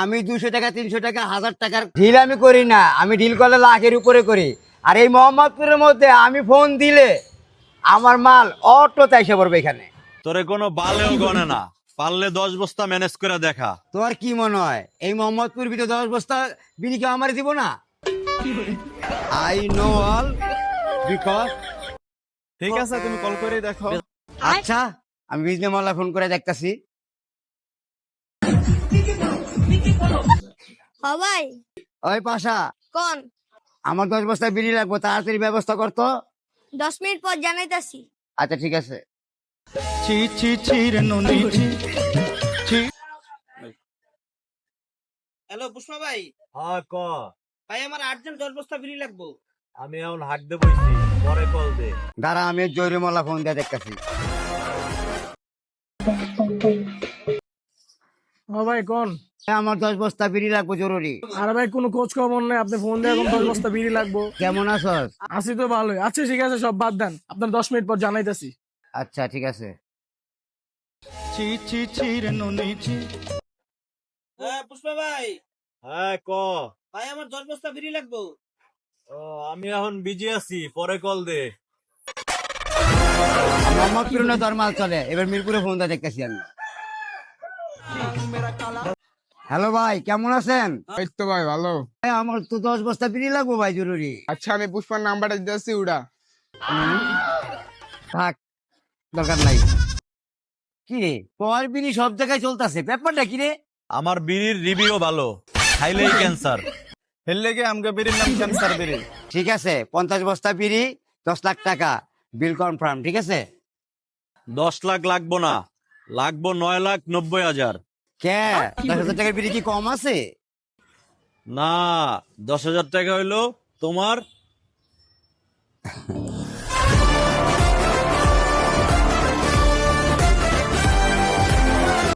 আমি দুশো টাকা তিনশো টাকা হাজার টাকার ডিল আমি করি না। আমি ডিল করলে লাখের উপরে করি। আর এই মোহাম্মদপুরের মধ্যে আমি ফোন দিলে আমার মাল অটোতে এসে পড়বে এখানে। তোরে কোনো বালেও গনে না। পারলে দশ বস্তা ম্যানেজ করে দেখা। তোমার কি মনে হয়? এই মোহাম্মদপুর ভিতরে দশ বস্তা বিড়ি কেউ আমার দিব না? আই নো অল বিকজ ঠিক আছে তুমি কল করে দেখো। আচ্ছা আমি বিজনে মাল্লা ফোন করে দেখতাছি। সবাই। ওই পাশা। কোন? আমার দশ বস্তা বিড়ি লাগবো তাড়াতাড়ি ব্যবস্থা করতো দশ মিনিট পর জানাইতাছি। আচ্ছা ঠিক আছে। ছি ছি ছি রে ননি ছি ছি। হ্যালো পুষ্পা ভাই। হ্যাঁ ক? ভাই আমার আর্জেন্ট দশ বস্তা বিড়ি লাগবো। আমি এখন হাঁক দে বইছি পরে কল দে। দাঁড়া আমি জৈরে মাল্লা ফোন দিয়ে দেখতাছি। ও ভাই কোন আমার দশ বস্তা বিড়ি লাগবো জরুরি। আরে ভাই কোনো খোঁজ খবর নেই আপনি ফোন দিয়ে এখন দশ বস্তা বিড়ি লাগবো। কেমন আছস? আছি তো ভালোই। আচ্ছা ঠিক আছে সব বাদ দেন। আপনার দশ মিনিট পর জানাইতেছি। আচ্ছা ঠিক আছে। ছি ছি ছি রে ননি ছি। হ্যাঁ পুষ্পা ভাই। হ্যাঁ ক? ভাই আমার দশ বস্তা বিড়ি লাগবো। ও, আমি এখন বিজি আছি পরে কল দে। মোহাম্মদপুর না দরমাল চলে এবার মিরপুরে ফোন দেখতেছি আমি। হ্যালো ভাই কেমন আছেন? এই তো ভাই ভালো। ভাই, আমার তো দশ বস্তা বিড়ি লাগবো ভাই জরুরি। আচ্ছা আমি পুষ্পার নাম্বারটা দিতেছি ওটা থাক দরকার নাই। কি রে পর বিড়ি সব জায়গায় চলতেছে ব্যাপারটা কি রে? আমার বিড়ির রিভিউ ভালো খাইলেই ক্যান্সার হেললে বেরির নাম ক্যান্সার বেরি ঠিক আছে পঞ্চাশ বস্তা বিড়ি দশ লাখ টাকা বিল কনফার্ম ঠিক আছে? দশ লাখ লাগবো না লাগবো নয় লাখ নব্বই হাজার। কে? দশ হাজার টাকার বিড়ি কি কম আছে? না দশ হাজার টাকা হইল তোমার।